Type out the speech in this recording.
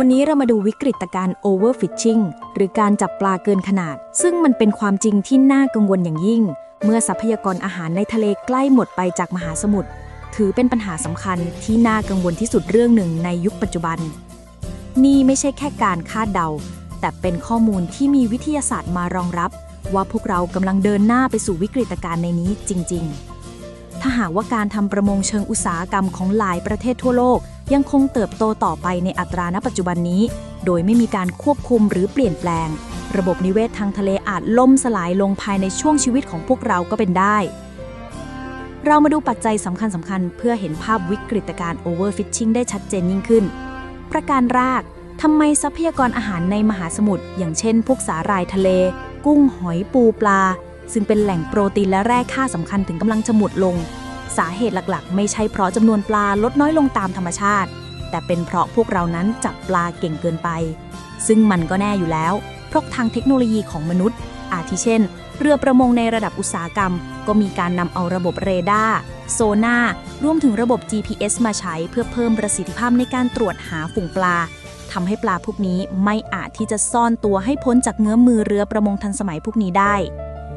วันี้เรามาดูวิกฤตการณ์ overfishing หรือการจับปลาเกินขนาด ซึ่งมันเป็นความจริงที่น่ากังวลอย่างยิ่ง เมื่อทรัพยากรอาหารในทะเลใกล้หมดไปจากมหาสมุทรถือเป็นปัญหาสำคัญที่น่ากังวลที่สุดเรื่องหนึ่งในยุคปัจจุบัน นี่ไม่ใช่แค่การคาดเดา แต่เป็นข้อมูลที่มีวิทยาศาสตร์มารองรับ ว่าพวกเรากำลังเดินหน้าไปสู่วิกฤตการณ์ในนี้จริง ๆ ถ้าหากว่าการทำประมงเชิงอุตสาหกรรมของหลายประเทศทั่วโลก ยังคงเติบโตต่อไปในอัตราณปัจจุบันนี้ โดยไม่มีการควบคุมหรือเปลี่ยนแปลง ระบบนิเวศทางทะเลอาจล่มสลายลงภายในช่วงชีวิตของพวกเราก็เป็นได้ เรามาดูปัจจัยสำคัญสำคัญๆเพื่อเห็นภาพวิกฤตการณ์ overfishing ได้ชัดเจนยิ่งขึ้น ประการแรกทำไมทรัพยากรอาหารในมหาสมุทรอย่างเช่น พวกสาหร่ายทะเล กุ้งหอยปูปลา ซึ่งเป็นแหล่งโปรตีนและแร่ค่าสำคัญถึงกำลังจะหมดลง สาเหตุหลักๆ ไม่ใช่เพราะจำนวนปลาลดน้อยลงตามธรรมชาติ แต่เป็นเพราะพวกเรานั้นจับปลาเก่งเกินไป ซึ่งมันก็แน่อยู่แล้ว เพราะทางเทคโนโลยีของมนุษย์ อาทิเช่น เรือประมงในระดับอุตสาหกรรม ก็มีการนำเอาระบบเรดาร์โซน่ารวมถึงระบบ GPS มาใช้เพื่อเพิ่มประสิทธิภาพในการตรวจหาฝูงปลาทำให้ปลาพวกนี้ไม่อาจที่จะซ่อนตัวให้พ้นจากเงื้อมือเรือประมงทันสมัยพวกนี้ได้